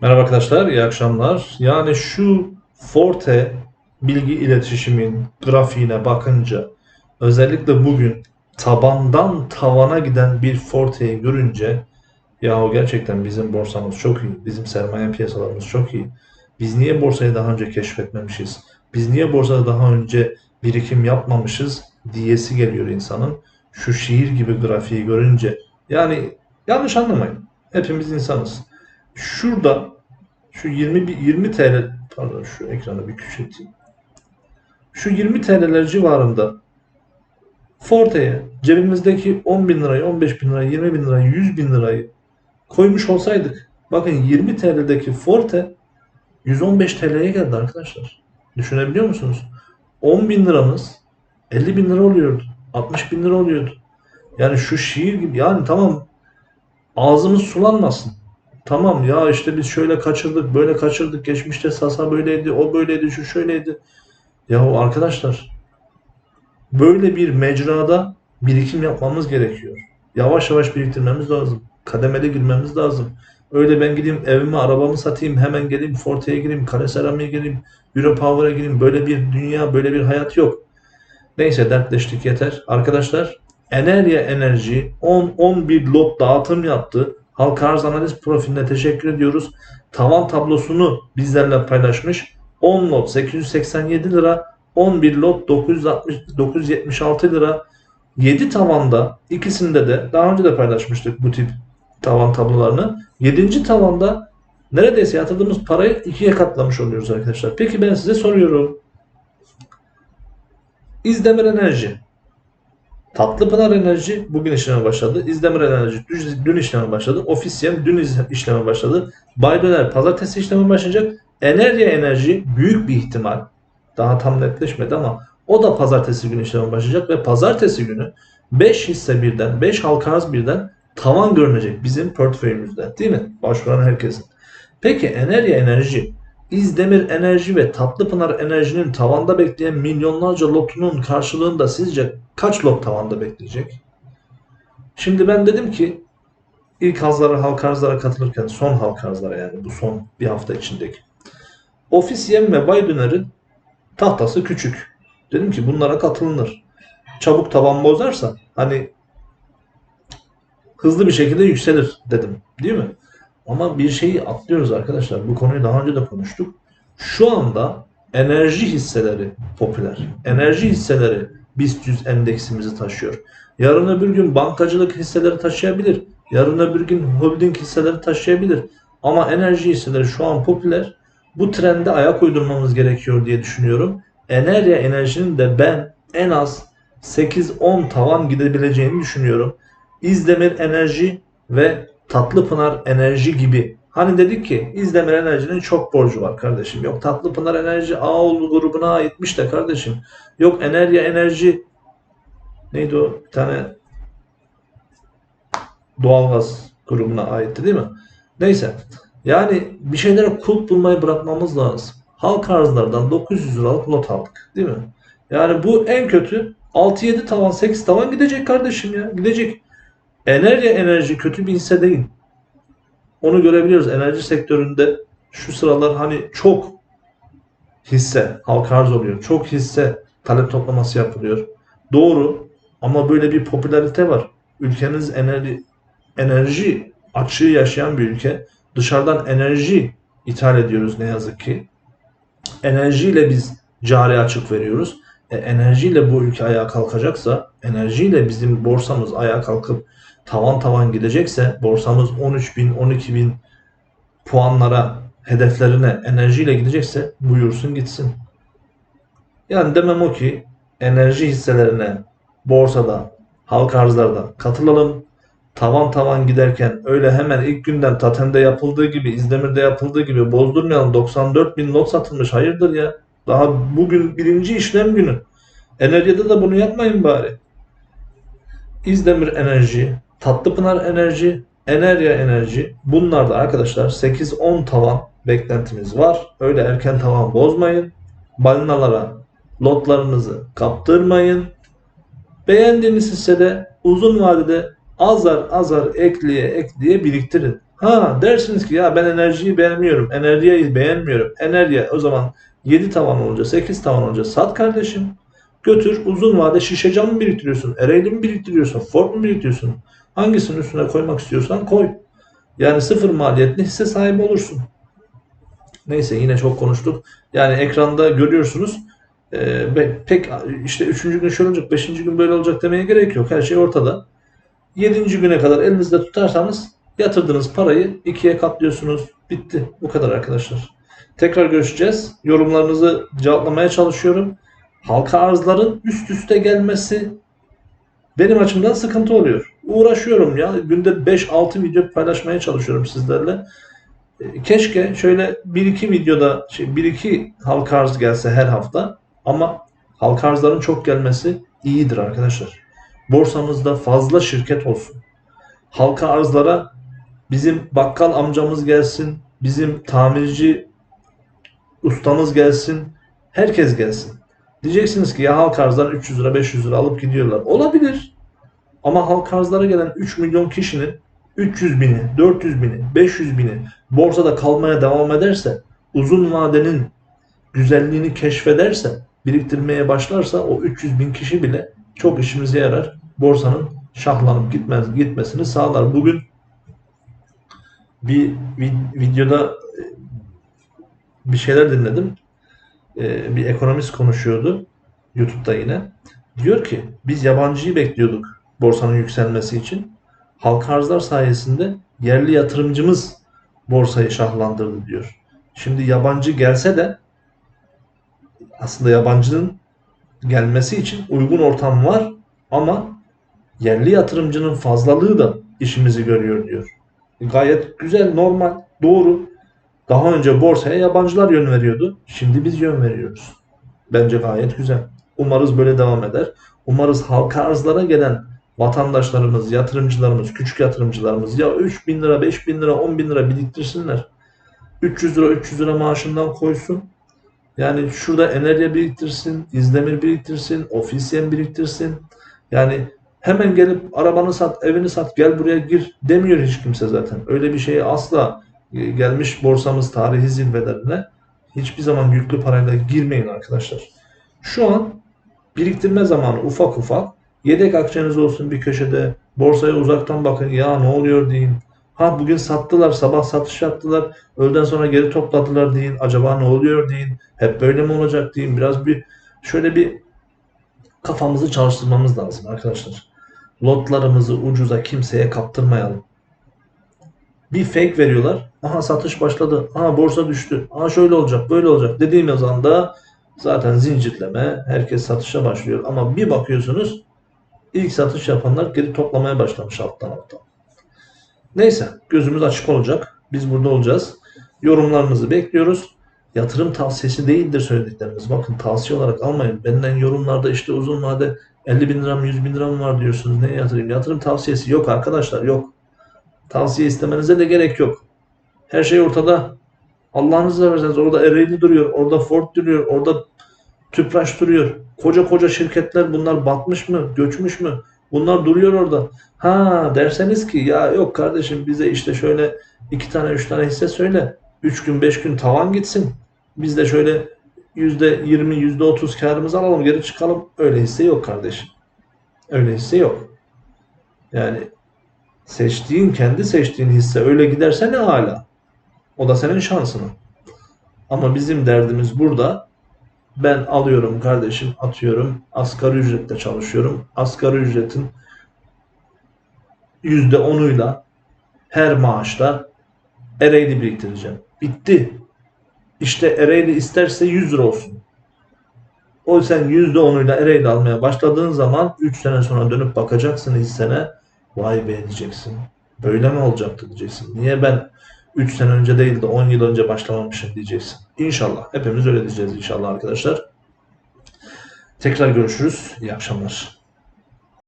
Merhaba arkadaşlar, iyi akşamlar. Yani şu Forte bilgi iletişimin grafiğine bakınca özellikle bugün tabandan tavana giden bir Forte'yi görünce ya o gerçekten bizim borsamız çok iyi, bizim sermaye piyasalarımız çok iyi. Biz niye borsayı daha önce keşfetmemişiz? Biz niye borsada daha önce birikim yapmamışız diyesi geliyor insanın. Şu şiir gibi grafiği görünce yani yanlış anlamayın. Hepimiz insanız. Şurada şu 20 bir- 20 TL pardon şu ekranı bir küçülteyim. Şu 20 TL'ler civarında Forte'ye cebimizdeki 10 bin lirayı, 15 bin lirayı, 20 bin lirayı, 100 bin lirayı koymuş olsaydık bakın 20 TL'deki Forte 115 TL'ye geldi arkadaşlar. Düşünebiliyor musunuz? 10 bin liramız 50 bin lira oluyordu. 60 bin lira oluyordu. Yani şu şiir gibi yani tamam ağzımız sulanmasın. Tamam ya işte biz şöyle kaçırdık, böyle kaçırdık. Geçmişte Sasa böyleydi, o böyleydi, şu şöyleydi. Yahu arkadaşlar böyle bir mecrada birikim yapmamız gerekiyor. Yavaş yavaş biriktirmemiz lazım. Kademeli girmemiz lazım. Öyle ben gideyim evimi, arabamı satayım, hemen geleyim Forte'ye gireyim, Kare Seramik'e gireyim, Europower'a gireyim. Böyle bir dünya, böyle bir hayat yok. Neyse dertleştik yeter. Arkadaşlar Enerya Enerji 10-11 lot dağıtım yaptı. Halka arz analiz profiline teşekkür ediyoruz. Tavan tablosunu bizlerle paylaşmış. 10 lot 887 lira, 11 lot 960 976 lira. 7 tavanda ikisinde de daha önce de paylaşmıştık bu tip tavan tablolarını. 7. tavanda neredeyse yatırdığımız parayı ikiye katlamış oluyoruz arkadaşlar. Peki ben size soruyorum. İzdemir Enerji. Tatlıpınar Enerji bugün işleme başladı. İzdemir Enerji dün, dün işleme başladı. Ofisyen dün işleme başladı. Baydoner pazartesi işleme başlayacak. Enerya Enerji büyük bir ihtimal daha tam netleşmedi ama o da pazartesi günü işleme başlayacak ve pazartesi günü 5 hisse birden, 5 halka arz birden tavan görünecek bizim portföyümüzde değil mi? Başvuran herkesin. Peki Enerya Enerji İzdemir Enerji ve Tatlıpınar Enerji'nin tavanda bekleyen milyonlarca lotunun karşılığında sizce kaç lot tavanda bekleyecek? Şimdi ben dedim ki ilk hazlara, halka arzlara katılırken son halka arzlara yani bu son bir hafta içindeki. Ofis Yem ve Baydöner'in tahtası küçük. Dedim ki bunlara katılınır. Çabuk tavan bozarsa hani hızlı bir şekilde yükselir dedim. Değil mi? Ama bir şeyi atlıyoruz arkadaşlar. Bu konuyu daha önce de konuştuk. Şu anda enerji hisseleri popüler. Enerji hisseleri BIST 100 endeksimizi taşıyor. Yarın öbür gün bankacılık hisseleri taşıyabilir. Yarın öbür gün holding hisseleri taşıyabilir. Ama enerji hisseleri şu an popüler. Bu trende ayak uydurmamız gerekiyor diye düşünüyorum. Enerya enerjinin de ben en az 8-10 tavan gidebileceğini düşünüyorum. İzdemir Enerji ve Tatlıpınar Enerji gibi. Hani dedik ki İzdemir Enerji'nin çok borcu var kardeşim. Yok Tatlıpınar Enerji Ağoğlu grubuna aitmiş de kardeşim. Yok Enerya Enerji neydi o? Bir tane doğalgaz grubuna aitti değil mi? Neyse. Yani bir şeylere kulp bulmayı bırakmamız lazım. Halk arzlardan 900 liralık lot aldık. Değil mi? Yani bu en kötü 6-7 tavan 8 tavan gidecek kardeşim ya. Gidecek. Enerji enerji kötü bir hisse değil. Onu görebiliyoruz. Enerji sektöründe şu sıralar hani çok hisse halka arz oluyor. Çok hisse talep toplaması yapılıyor. Doğru ama böyle bir popülarite var. Ülkeniz enerji enerji açığı yaşayan bir ülke. Dışarıdan enerji ithal ediyoruz ne yazık ki. Enerjiyle biz cari açık veriyoruz. E, enerjiyle bu ülke ayağa kalkacaksa, enerjiyle bizim borsamız ayağa kalkıp tavan tavan gidecekse, borsamız 13 bin, 12 bin puanlara, hedeflerine enerjiyle gidecekse buyursun gitsin. Yani demem o ki enerji hisselerine borsada, halka arzlarda katılalım. Tavan tavan giderken öyle hemen ilk günden Tatem'de yapıldığı gibi, İzdemir'de yapıldığı gibi bozdurmayalım. 94 bin lot satılmış. Hayırdır ya? Daha bugün birinci işlem günü. Enerjide de bunu yapmayın bari. İzdemir Enerji, Tatlıpınar Enerji, Enerya Enerji. Bunlarda arkadaşlar 8-10 tavan beklentimiz var. Öyle erken tavan bozmayın. Balinalara lotlarınızı kaptırmayın. Beğendiğiniz hissede uzun vadede azar azar ekleye ekleye biriktirin. Ha dersiniz ki ya ben enerjiyi beğenmiyorum. Enerjiyi beğenmiyorum. Enerji o zaman 7 tavan olunca 8 tavan olunca sat kardeşim. Götür uzun vade şişe cam mı biriktiriyorsun? Ereğli mi biriktiriyorsun? Ford mu biriktiriyorsun? Hangisinin üstüne koymak istiyorsan koy. Yani sıfır maliyetli hisse sahibi olursun. Neyse yine çok konuştuk. Yani ekranda görüyorsunuz. Be- pek işte üçüncü gün şöyle olacak, beşinci gün böyle olacak demeye gerek yok. Her şey ortada. Yedinci güne kadar elinizde tutarsanız yatırdığınız parayı ikiye katlıyorsunuz. Bitti. Bu kadar arkadaşlar. Tekrar görüşeceğiz. Yorumlarınızı cevaplamaya çalışıyorum. Halka arzların üst üste gelmesi benim açımdan sıkıntı oluyor. Uğraşıyorum ya. Günde 5-6 video paylaşmaya çalışıyorum sizlerle. E, Keşke şöyle 1-2 videoda, şey, 1-2 halka arz gelse her hafta. Ama halka arzların çok gelmesi iyidir arkadaşlar. Borsamızda fazla şirket olsun. Halka arzlara bizim bakkal amcamız gelsin, bizim tamirci ustamız gelsin, herkes gelsin. Diyeceksiniz ki ya halk arzlar 300 lira 500 lira alıp gidiyorlar. Olabilir. Ama halk arzlara gelen 3 milyon kişinin 300 bini, 400 bini, 500 bini borsada kalmaya devam ederse, uzun vadenin güzelliğini keşfederse, biriktirmeye başlarsa o 300 bin kişi bile çok işimize yarar. Borsanın şahlanıp gitmez, gitmesini sağlar. Bugün bir vid- videoda bir şeyler dinledim. E, bir ekonomist konuşuyordu YouTube'da yine. Diyor ki biz yabancıyı bekliyorduk borsanın yükselmesi için. Halka arzlar sayesinde yerli yatırımcımız borsayı şahlandırdı diyor. Şimdi yabancı gelse de aslında yabancının gelmesi için uygun ortam var ama yerli yatırımcının fazlalığı da işimizi görüyor diyor. Gayet güzel, normal, doğru. Daha önce borsaya yabancılar yön veriyordu. Şimdi biz yön veriyoruz. Bence gayet güzel. Umarız böyle devam eder. Umarız halka arzlara gelen vatandaşlarımız, yatırımcılarımız, küçük yatırımcılarımız ya 3 bin lira, 5 bin lira, 10 bin lira biriktirsinler. 300 lira, 300 lira maaşından koysun. Yani şurada enerji biriktirsin, İzdemir biriktirsin, ofisyen biriktirsin. Yani hemen gelip arabanı sat, evini sat, gel buraya gir demiyor hiç kimse zaten. Öyle bir şeye asla gelmiş borsamız tarihi zirvelerine hiçbir zaman yüklü parayla girmeyin arkadaşlar. Şu an biriktirme zamanı ufak ufak. Yedek akçeniz olsun bir köşede. Borsaya uzaktan bakın ya ne oluyor deyin. Ha bugün sattılar, sabah satış yaptılar. Öğleden sonra geri topladılar deyin. Acaba ne oluyor deyin. Hep böyle mi olacak deyin. Biraz bir şöyle bir kafamızı çalıştırmamız lazım arkadaşlar. Lotlarımızı ucuza kimseye kaptırmayalım. Bir fake veriyorlar. Aha satış başladı. Aha borsa düştü. Aha şöyle olacak, böyle olacak dediğimiz anda zaten zincirleme, herkes satışa başlıyor. Ama bir bakıyorsunuz ilk satış yapanlar geri toplamaya başlamış alttan alttan. Neyse gözümüz açık olacak. Biz burada olacağız. Yorumlarınızı bekliyoruz. Yatırım tavsiyesi değildir söylediklerimiz. Bakın tavsiye olarak almayın. Benden yorumlarda işte uzun vade 50 bin liram 100 bin liram var diyorsunuz. Neye yatırayım? Yatırım tavsiyesi yok arkadaşlar yok. Tavsiye istemenize de gerek yok. Her şey ortada. Allah'ınızı severseniz orada Ereğli duruyor, orada Ford duruyor, orada Tüpraş duruyor. Koca koca şirketler bunlar batmış mı, göçmüş mü? Bunlar duruyor orada. Ha derseniz ki ya yok kardeşim bize işte şöyle iki tane üç tane hisse söyle. Üç gün beş gün tavan gitsin. Biz de şöyle yüzde yirmi yüzde otuz karımızı alalım geri çıkalım. Öyle hisse yok kardeşim. Öyle hisse yok. Yani seçtiğin kendi seçtiğin hisse öyle giderse ne hala. O da senin şansın. Ama bizim derdimiz burada ben alıyorum kardeşim atıyorum asgari ücretle çalışıyorum. Asgari ücretin yüzde onuyla her maaşta Ereğli biriktireceğim. Bitti. İşte Ereğli isterse 100 lira olsun. O sen yüzde onuyla Ereğli almaya başladığın zaman 3 sene sonra dönüp bakacaksın hissene. Vay be diyeceksin. Böyle mi olacaktı diyeceksin. Niye ben 3 sene önce değil de 10 yıl önce başlamamışım diyeceksin. İnşallah. Hepimiz öyle diyeceğiz inşallah arkadaşlar. Tekrar görüşürüz. İyi akşamlar.